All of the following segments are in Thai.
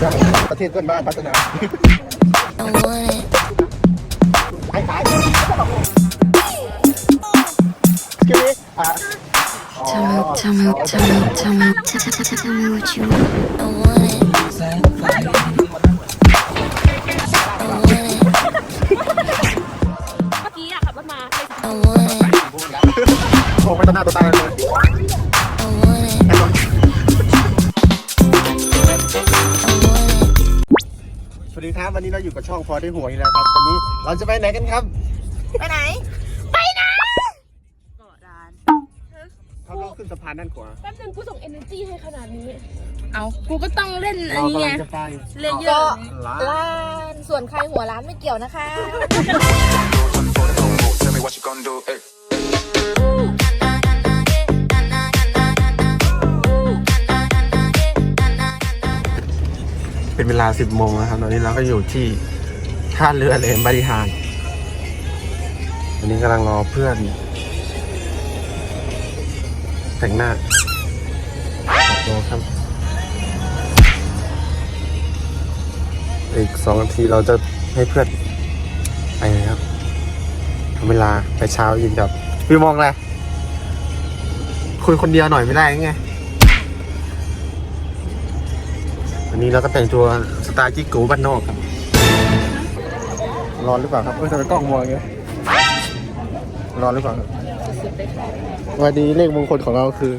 ใช่ประเทศเพื่อนบ้านพัฒนา I want it. ขายขายคิวนี้อะ Tell me, tell me, tell me, tell me, tell, tell, tell, tell me what you want. I want it. I want it. เมื่อกี้อะขับรถมาเลย I want it. โอ้ไปต่อหน้าต่อตาเลย วัสดีครับวันนี้เราอยู่กับช่องพอได้หวยแล้วครับวันนี้เราจะไปไหนกันครับไปไหนเกาะร้านเขาต้องขึ้นสะพานด้านขวาแป๊บนึงกูส่ง energy ให้ขนาดนี้ เอากูก็ต้องเล่นอันเรานี้กำไงลังจะไปเล่นเยก็อะร้านร้านส่วนใครหัวร้านไม่เกี่ยวนะคะ Tell me what you gonna do, eh? เป็นเวลา 10โมงนะครับ ตอนนี้เราก็อยู่ที่ท่าเรือเลมบริหารอันนี้กำลังรอเพื่อน แต่งหน้าโอครับ อีกสองนาทีเราจะให้เพื่อนไปนครับทำเวลาไปเช้ายินกับพี่มองอะไรคุยคนเดียวหน่อยไม่ได้ไง วันนี้เราก็แต่งตัวสไตล์จิกกูบ้านนอกครับร้อนหรือเปล่าครับเออทำไมกล้องมองอย่างเงี้ยร้อนหรือเปล่าครับวันนี้เลขมงคลของเราคือ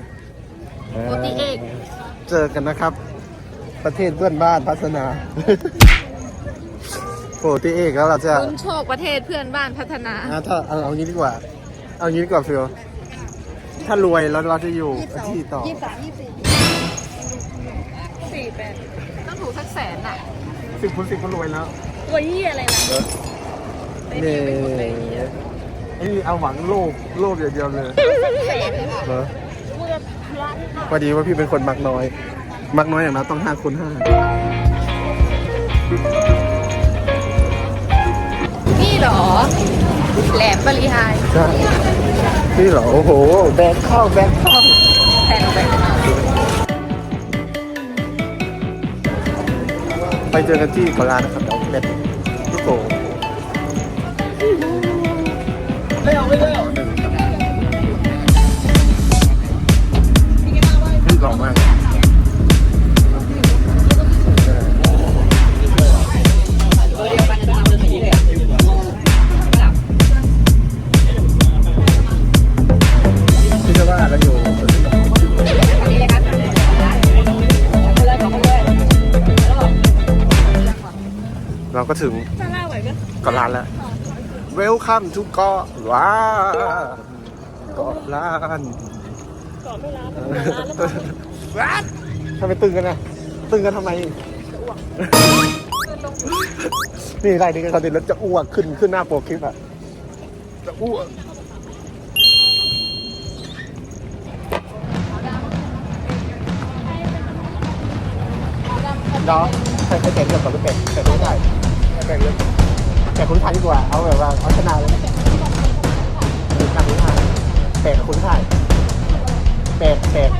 โปรตีเอกเจอกันนะครับ ประเทศเพื่อนบ้านพัฒนาโปรตีเอกแล้วเราจะคุณโชคประเทศเพื่อนบ้านพัฒนาอะถ้าเอาเอางี้ดีกว่า เอางี้ดีกว่าฟิวถ้ารวยแล้วเราจะอยู่ที่ต่อยี่สิบสามยี่สิบสี่สี่แปด ต้องถูกสักแสนอะสิบคูณสิบก็รวยแล้วตัวยี่อะไรล่ะเนี่ยไอ้นี่เอาหวังโลภโลภอย่างเดียวเลยแสนเหรอเมื่อร้านพอดีว่าพี่เป็นคนมักน้อย มักน้อยอย่างนั้นต้องห้าคูณห้านี่เหรอ แหลมบริหารใช่นี่เหรอ โอ้โห แบงค์เข้าแบงค์เข้า เจอกันที่โคราชนะครับเดี๋ยวเม็ดลูกโป่งไม่เอาไม่ได้ ถึงถ้าล่าไหวก็เกาะล้านแล้ว Welcome to เกาะล้านเกาะล้านก่อนไม่ร้านไม่ร้านแล้วว้าทำไมตึงกันนะตึงกันทำไมนี่ไรนี่กันเขาติดแล้วจะอ้วกขึ้นขึ้นหน้าโปรคลิปอะจะอ้วกเนาะใครใครแต่งเรื่องก่อนหรือเป็ดแต่งไม่ได้ แบ่งเลยแต่คุณไทยดีกว่า เอาแบบว่าเอาชนะเลยคุณทาคุณไทยเป็ดกับคุณไทยเป็ดเป็ด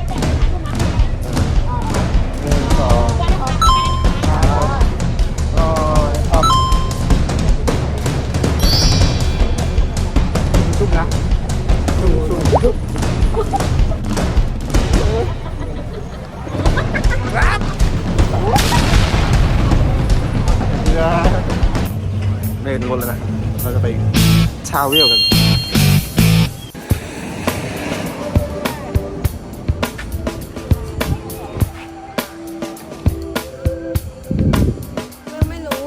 หนึ่งสอง นวนแล้วนะ เราจะไปชาเวลกันไม่รู้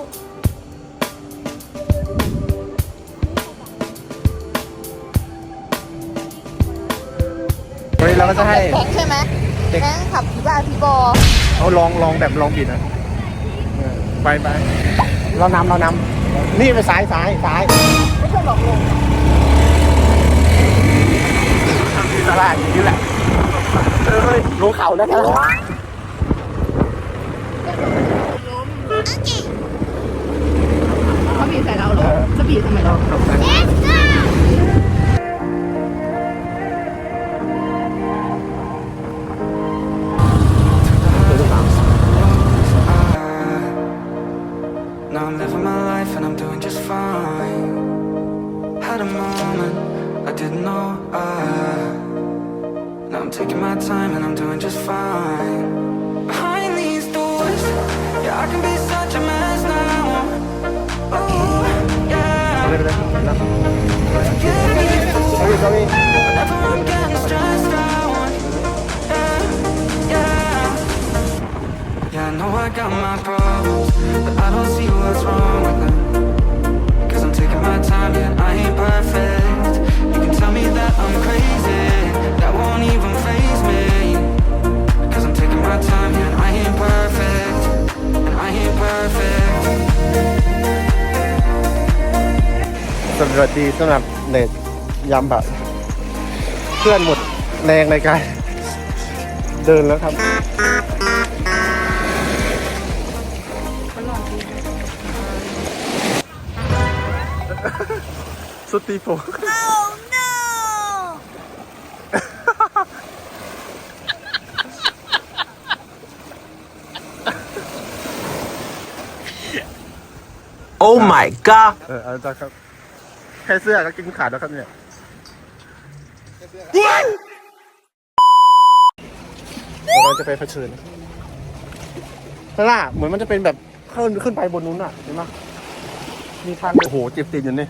วันนี้เราก็จะให้แท็กใช่ไหมเด็ก แม่งขับพี่บ้าพี่บอเอาลองลองแบบลองบิดนะเออไปไปเรานำเรานำ นี่ไปซ้ายซ้ายซ้ายไม่เคยบอกลงตลาดอย่างนี้แหละเออลงเขาแล้วครับเขาบีบใส่เราเหรอจะบีบทำไมเรา Yeah, I know I got my problems, but I don't see what's wrong with them. Cause I'm taking my time, yeah, I ain't perfect. You can tell me that I'm crazy, that won't even faze me. Cause I'm taking my time, yeah, I ain't perfect, and I ain't perfect. สวัสดีสำหรับเน็ตยำแบบเพื่อนหมดแรงในการเดินแล้วครับสุดตีโฟ Oh my god เออเอาจ้ะครับแค่เสื้อก็กินขาดแล้วครับเนี่ยเราจะไปเผชิญข้างล่างเหมือนมันจะเป็นแบบขึ้นขึ้นไปบนนู้นอะ เห็นไหมมีทางโอ้โหเจ็บตีนอยู่นี่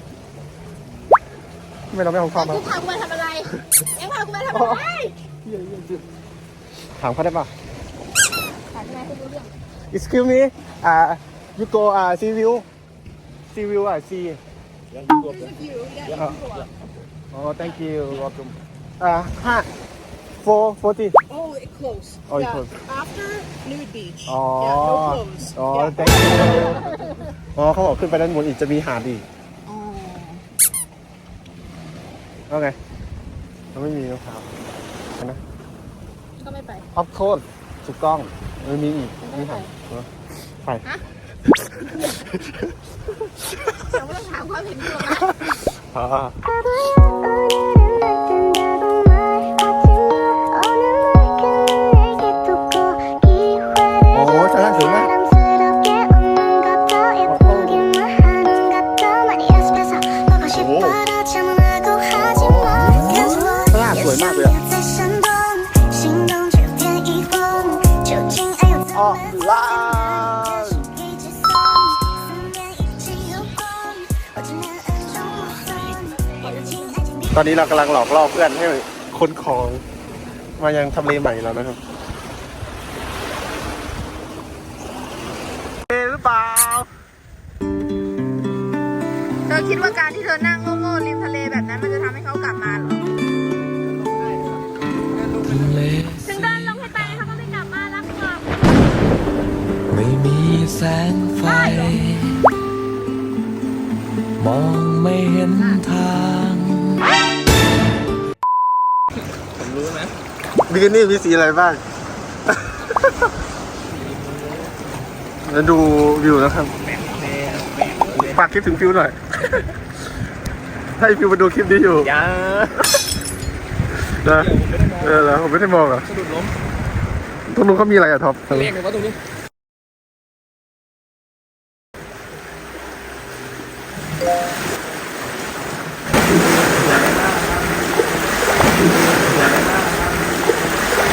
ทำไมเราไม่เอาความมากูพากูมาทำอะไรเอ็งพากูมาทำอะไรถามเขาได้ป่ะถามทำไมคุณรู้เรื่อง Excuse me อ่า you go อ่า see view see view อะ see อ๋อ thank you welcome อ่าห้า four forty Oh, it closed. Oh, it yeah. closed. After nude beach. อ๋อ Yeah, no clothes. อ๋อ Yeah. thank you อ๋อเขาบอกขึ้นไปด้านบนอีกจะมีหาดอีก Oh. แล้วไงเราไม่มีมะพร้าวนะ ก็ไม่ไปออฟโคนถูกต้องมันมีอีกมีหาดเออไปเดี๋ยวไม่ต้องถามความเห็นกูหรอกนะ อ่าโอ้สารสูงมากข้างล่างสวยมากเลยอะ ตอนนี้เรากำลังหลอกล่อเพื่อนให้คนของ มายังทำเลใหม่แล้วนะครับเอหรือเปล่า เธอคิดว่าการที่เธอนั่งโง่ๆริมทะเลแบบนั้นมันจะทำให้เขากลับมาเหรอถึงเดินลงให้ไปเขาก็ไม่กลับมารักหรอกไม่มีแสงไฟ มองไม่เห็นทาง บิกินี่มีสีอะไรบ้าง แล้วดูวิวนะครับ ฝากคิดถึงฟิวหน่อย ให้ฟิวมาดูคลิปนี้อยู่อย่านะเออแล้วผมไม่ได้มองเหรอะสะดุดล้มตรงนู้นเขามีอะไรอะท็อป เรียกเลยว่าตรงนี้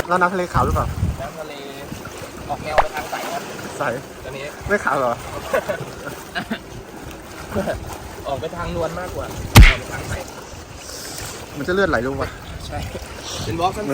แล้วน้ำทะเลขาวหรือเปล่าน้ำทะเลออกแนวไปทางใสครับใสตอนนี้ไม่ขาวเหรอ ออกไปทางนวลมากกว่าออกไปทางใสมันจะเลือดไหลลงมาใช่ เป็นบล็อกสั้นเ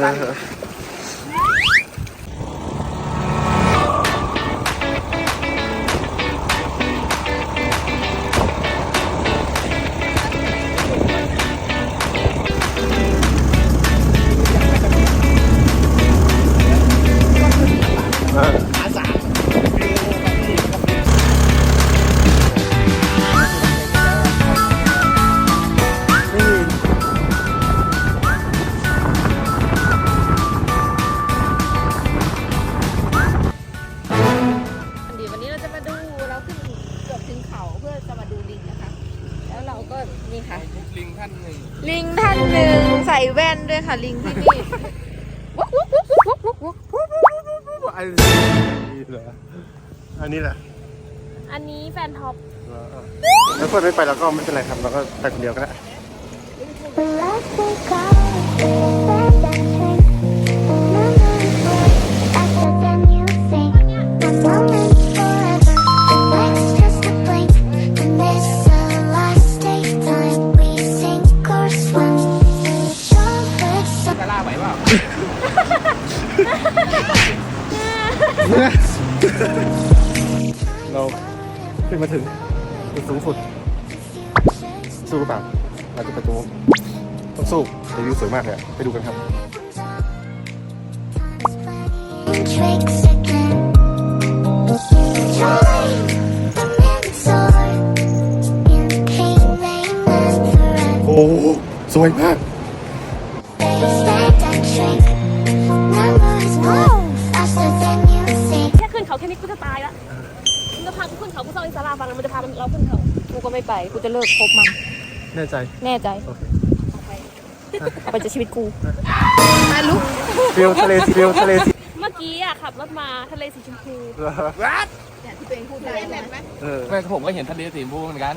ก็นี่ค่ะๆลิงท่านหนึ่งลิงท่านหนึ่งใส่แว่นด้วยค่ะลิงที่นี่อันนี้เหรออันนี้แหละอันนี้แฟนท็อปแล้วเพื่อนไม่ไปแล้วก็ไม่เป็นไรครับเราก็ไปคนเดียวก็ได้ มาถึงจุดสูงสุด สู้หรือเปล่าเราจะไปตรงนู้นต้องสู้แต่วิวสวยมากเลยอะไปดูกันครับ Tricks again. Joy, the mentor. In pain, they never โอ้โหสวยมาก Expect a trick. Numbers move faster than you think. แค่ขึ้นเขาแค่นี้กูจะตายละมึงจะพากูขึ้นเขากูเศร้าอิสระฟังมันจะพาเราขึ้นเขากูก็ไม่ไป กูจะเลิกคบมัน แน่ใจ แน่ใจ โอเคเอาไปจากชีวิตกูเรียวทะเลสีเรียวทะเลสีเมื่อกี้อะขับรถมาทะเลสีชมพูเออแม่ผมก็เห็นทะเลสีชมพูเหมือนกัน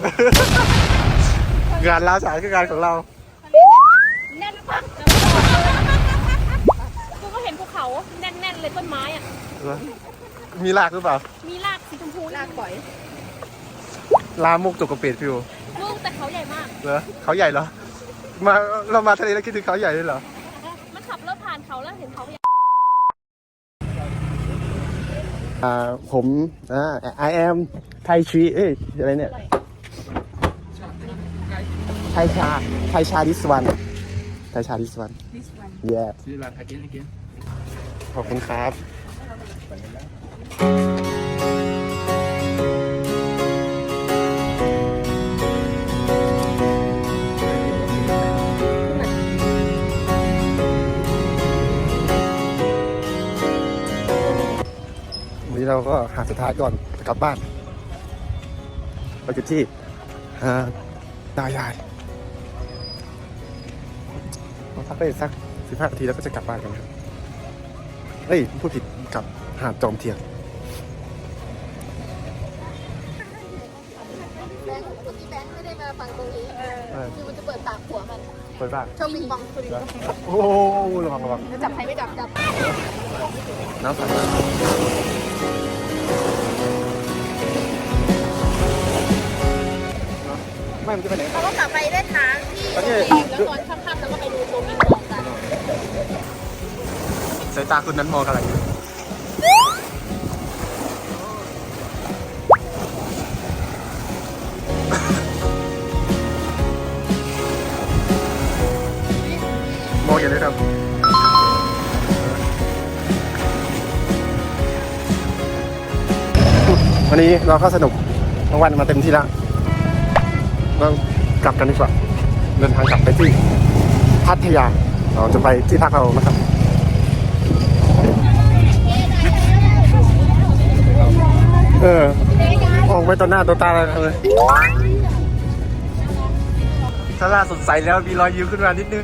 งานล้าสายคืองานของเราแน่นปะกูก็เห็นภูเขาแน่นๆเลยต้นไม้อะมีลากหรือเปล่า มีรากสีชมพูรากปล่อย ลามุกจกกระเปดฟิวลูกแต่เขาใหญ่มาก เหรอเขาใหญ่เหรอ มาเรามาทะเลแล้วคิดถึงเขาใหญ่เลยเหรอ มันขับรถผ่านเขาแล้วเห็นเขาใหญ่อ่าผมอ่า I am ไทยชีเอ้ยอะไรเนี่ย ไทยชา ไทยชา this one ไทยชา this one yeah ชื่อร้านอากินอากินขอบคุณครับ เราก็หาสุดท้ายก่อนจะกลับบ้านไปจุดที่อ่าตายายเราพักไปสักสิบห้านาทีแล้วก็จะกลับบ้านกันครับเอ้ยพูดผิดกลับหาดจอมเทียนแบงค์เมื่อกี้แบงค์ไม่ได้มาฟังตรงนี้คือมันจะเปิดปากหัวมัน เปิดบ้านช่องมิงบองโอ้โหระวังระวังจะจับใครไม่จับจับ น้ำใส ไม่มันจะไปไหนเราก็กลับไปเล่นน้ำที่โอเคแล้วตอนค่ำๆแล้วก็ไปดูตัวมิงบองกันสายตาคุณนั้นมองอะไรอยู่มองอย่างนี้ครับวันนี้เราก็สนุกทั้งวันมาเต็มที่แล้ว เรากลับกันดีกว่าเดินทางกลับไปที่พัทยา เราจะไปที่พักเรานะครับเออออกไปต่อหน้าต่อตาเลยถ้าล่าสดใสแล้วมีรอยยิ้มขึ้นมานิดนึง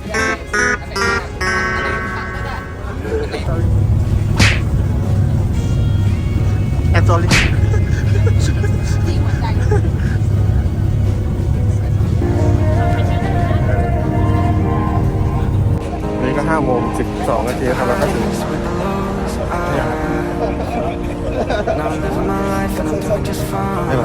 แอบซอรี่ 12นาทีครับแล้วก็ถึงไม่ไหว